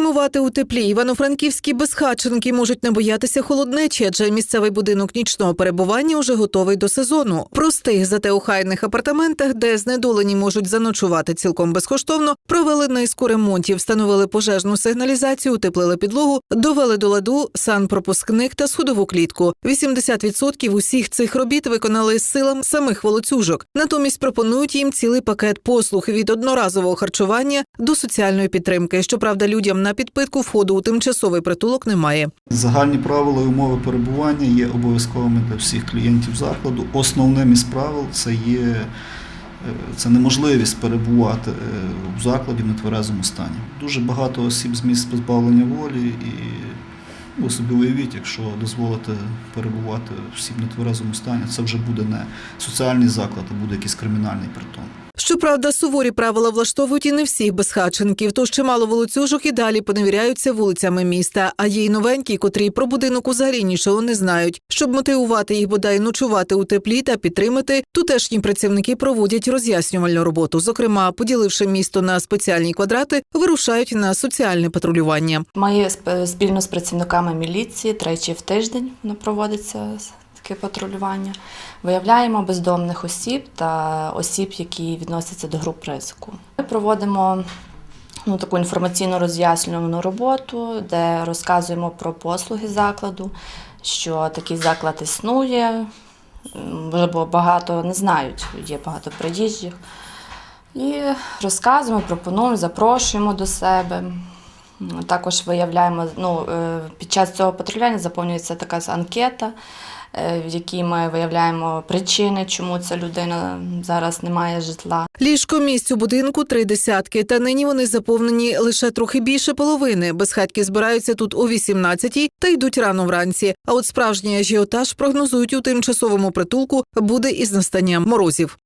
Зимувати у теплі івано-франківські безхатченки можуть не боятися холоднечі, адже місцевий будинок нічного перебування уже готовий до сезону. Простих, зате охайних апартаментах, де знедолені можуть заночувати цілком безкоштовно, провели низку ремонтів, встановили пожежну сигналізацію, утеплили підлогу, довели до ладу санпропускник та сходову клітку. 80% усіх цих робіт виконали з силам самих волоцюжок. Натомість пропонують їм цілий пакет послуг від одноразового харчування до соціальної підтримки. Щоправда, людям на підпитку входу у тимчасовий притулок немає. Загальні правила і умови перебування є обов'язковими для всіх клієнтів закладу. Основним із правил це є е, це неможливість перебувати е, в закладі в нетверезому стані. Дуже багато осіб з місць позбавлення волі і ви собі уявіть, якщо дозволити перебувати всім в нетверезому стані, це вже буде не соціальний заклад, а буде якийсь кримінальний притон. Щоправда, суворі правила влаштовують і не всіх безхатченків, тож чимало волоцюжок і далі поневіряються вулицями міста. А є й новенькі, котрі про будинок узагалі нічого не знають. Щоб мотивувати їх бодай ночувати у теплі та підтримати, тутешні працівники проводять роз'яснювальну роботу. Зокрема, поділивши місто на спеціальні квадрати, вирушають на соціальне патрулювання. Ми сп- спільно з працівниками міліції тричі в тиждень проводиться таке патрулювання. Виявляємо бездомних осіб та осіб, які відносяться до груп ризику. Ми проводимо ну, таку інформаційно роз'яснювану роботу, де розказуємо про послуги закладу, що такий заклад існує, бо багато не знають, є багато приїжджих. І розказуємо, пропонуємо, запрошуємо до себе. Також виявляємо, ну, е, під час цього патрулювання заповнюється така анкета, е, в якій ми виявляємо причини, чому ця людина зараз не має житла. Ліжко місць у будинку три десятки, та нині вони заповнені лише трохи більше половини. Безхатьки збираються тут о 18-й та йдуть рано вранці. А от справжній ажіотаж прогнозують у тимчасовому притулку буде із настанням морозів.